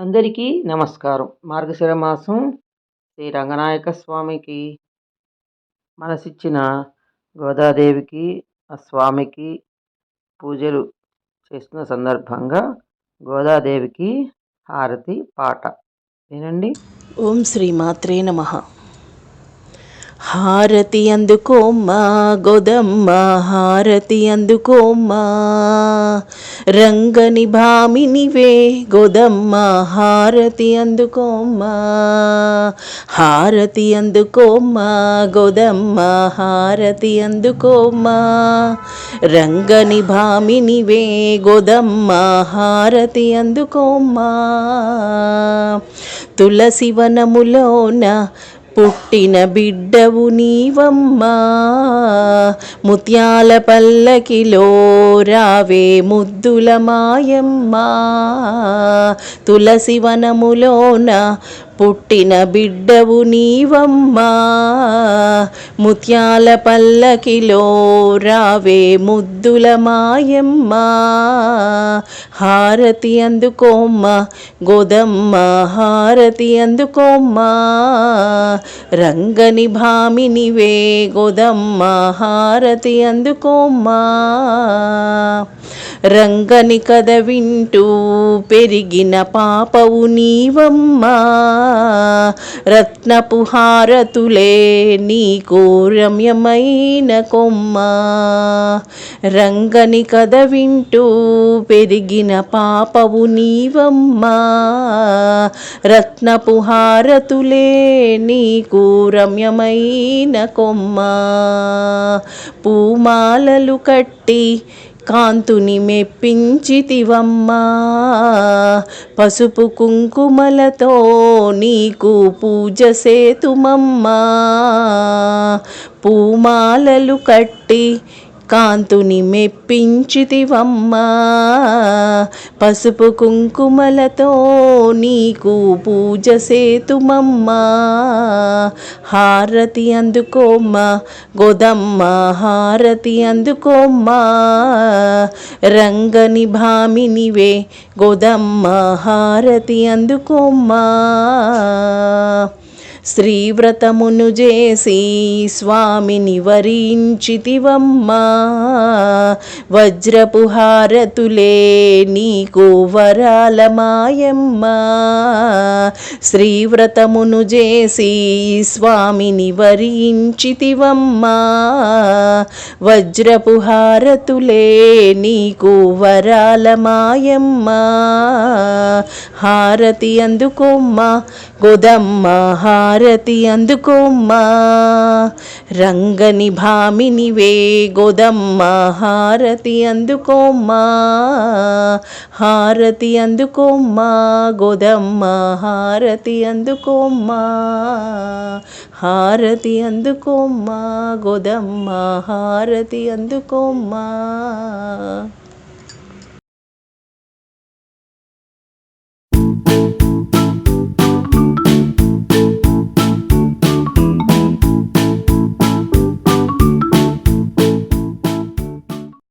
అందరికీ నమస్కారం. మార్గశిర మాసం శ్రీ రంగనాయక స్వామికి మనసిచ్చిన గోదాదేవికి ఆ స్వామికి పూజలు చేస్తున్న సందర్భంగా గోదాదేవికి హారతి పాట. వినండి. ఓం శ్రీ మాత్రే నమ. హారతి అందుకోమ్మా గోదమ్మ హారతి అందుకోమ్మా రంగని భామినివే గోదమ్మ హారతి అందుకోమ్మా హారతి అందుకోమ్మా గోదమ్మ హారతి అందుకోమ్మా రంగని భామినివే గోదమ్మ హారతి అందుకోమ్మా తులసి వనములోన పుట్టిన బిడ్డవు నీవమ్మా. ముత్యాల పల్లకిలో రావే ముద్దుల మాయమ్మా. తులసి వనములోన పుట్టిన బిడ్డవు నీవమ్మా. ముత్యాల పల్లకిలో రావే ముద్దుల మాయమ్మా. హారతి అందుకోమ్మ గోదమ్మ హారతి అందుకోమ్మా. రంగని భామినివే గోదమ్మ హారతి అందుకోమ్మా. రంగని కథ వింటూ పెరిగిన పాపవు నీవమ్మా. రత్నపుహారతులే నీకో రమ్యమైన కొమ్మ. రంగని కథ వింటూ పెరిగిన పాపవు నీవమ్మా. రత్నపుహారతులే నీకు రమ్యమైన కొమ్మ. పూమాలలు కట్టి కాంతుని మెప్పించితివమ్మా. పసుపు కుంకుమలతో నీకు పూజ సేతుమమ్మా. పూమాలలు కట్టి కాంతుని మెప్పించితివమ్మా. పసుపు కుంకుమలతో నీకు పూజ సేతుమమ్మా. హారతి అందుకోమ్మా గోదమ్మ హారతి అందుకోమ్మా. రంగని భామినివే గోదమ్మ హారతి అందుకోమ్మా. శ్రీవ్రతమును చేసి స్వామిని వరించితివమ్మా. వజ్రపుహారతులే నీకు వరాల మాయమ్మా శ్రీవ్రతమును చేసి స్వామిని వరించితివమ్మా. వజ్రపుహారతులే నీకు వరాల మాయమ్మా హారతి అందుకోమ్మ. గోదమ్మ హారతి అందుకోమ్మ. రంగని భామినివే గోదమ్మ హారతి అందుకోమ్మ. హారతి అందుకోమ్మ. గోదమ్మ హారతి అందుకోమ్మ. హారతి అందుకోమ్మ. గోదమ్మ హారతి అందుకోమ్మ.